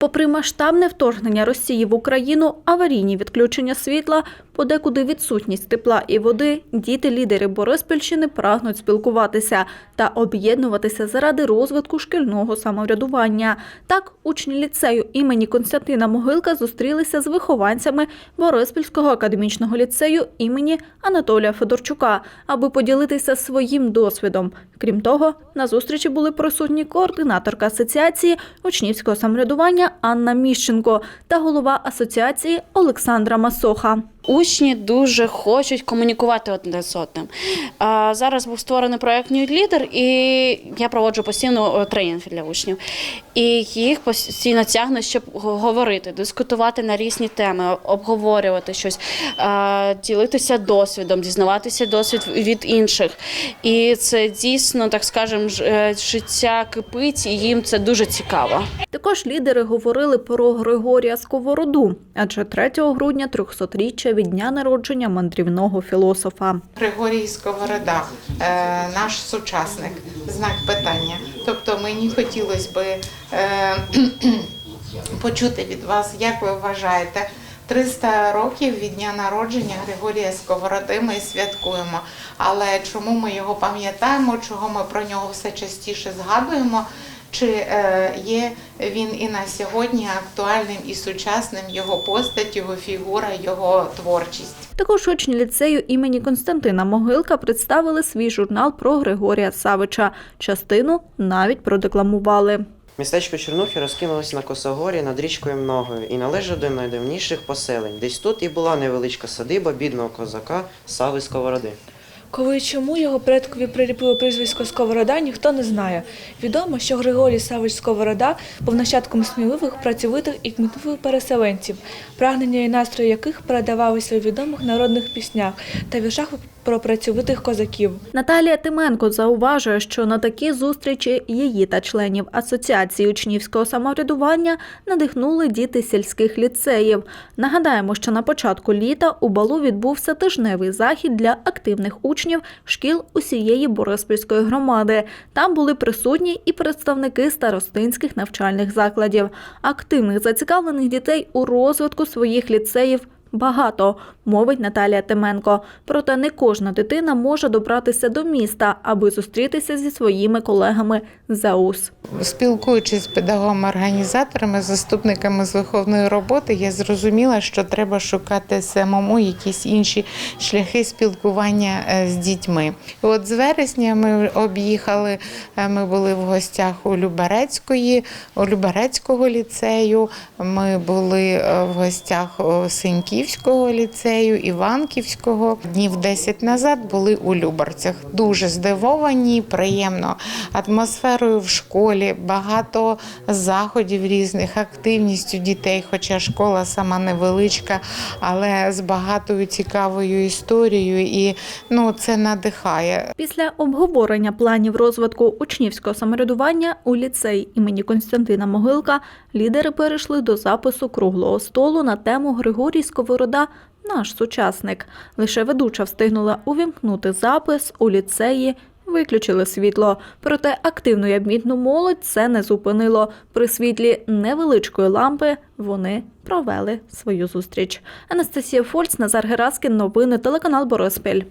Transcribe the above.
Попри масштабне вторгнення Росії в Україну, аварійні відключення світла, подекуди відсутність тепла і води, діти-лідери Бориспільщини прагнуть спілкуватися та об'єднуватися заради розвитку шкільного самоврядування. Так, учні ліцею імені Константина Могилка зустрілися з вихованцями Бориспільського академічного ліцею імені Анатолія Федорчука, аби поділитися своїм досвідом. Крім того, на зустрічі були присутні координаторка асоціації учнівського самоврядування Анна Міщенко та голова асоціації Олександра Масоха. Учні дуже хочуть комунікувати одне з одним. Зараз був створений проект New Leader, і я проводжу постійно е, тренінг для учнів. І їх постійно тягне, щоб говорити, дискутувати на різні теми, обговорювати щось, ділитися досвідом, дізнаватися досвід від інших. І це дійсно, так скажемо, е, життя кипить, і їм це дуже цікаво. Також лідери говорили про Григорія Сковороду, адже 3 грудня 300-річчя від дня народження мандрівного філософа. Григорій Сковорода, е, наш сучасник, знак питання. Тобто мені хотілося би е, почути від вас, як ви вважаєте, 300 років від дня народження Григорія Сковороди ми святкуємо. Але чому ми його пам'ятаємо, чого ми про нього все частіше згадуємо? Чи е, є він і на сьогодні актуальним і сучасним його постать, його фігура, його творчість? Також учні ліцею імені Константина Могилка представили свій журнал про Григорія Савича. Частину навіть продекламували. Містечко Чернухи розкинулося на Косогорі над річкою Многою і належав до найдавніших поселень. Десь тут і була невеличка садиба бідного козака Сави Сковороди. Коли і чому його предкові приліпили прізвисько Сковорода, ніхто не знає. Відомо, що Григорій Савич Сковорода був нащадком сміливих, працьовитих і кмітливих переселенців, прагнення і настрої яких передавалися у відомих народних піснях та віршах про працьовитих козаків. Наталія Тименко зауважує, що на такі зустрічі її та членів Асоціації учнівського самоврядування надихнули діти сільських ліцеїв. Нагадаємо, що на початку літа у балу відбувся тижневий захід для активних учнів шкіл усієї Бориспільської громади. Там були присутні і представники старостинських навчальних закладів. Активних зацікавлених дітей у розвитку своїх ліцеїв Багато, мовить Наталія Теменко. Проте не кожна дитина може добратися до міста, аби зустрітися зі своїми колегами з ЗАУС. Спілкуючись з педагогами-організаторами, заступниками з виховної роботи, я зрозуміла, що треба шукати самому якісь інші шляхи спілкування е, з дітьми. От з вересня ми об'їхали, е, ми були в гостях у Люберецької, у Люберецького ліцею. Ми були е, в гостях у Синьківського ліцею, Іванківського. Днів 10 назад були у Любарцях. Дуже здивовані, приємно атмосферою в школі, багато заходів різних, активністю дітей, хоча школа сама невеличка, але з багатою цікавою історією, і ну це надихає. Після обговорення планів розвитку учнівського самоврядування у ліцей імені Константина Могилка лідери перейшли до запису круглого столу на тему Григорій Сковорода наш сучасник. Лише ведуча встигнула увімкнути запис у ліцеї. Виключили світло, проте активну і обмітну молодь це не зупинило. При світлі невеличкої лампи вони провели свою зустріч. Анастасія Фольц, Назар Гераскін, новини телеканал Бориспіль.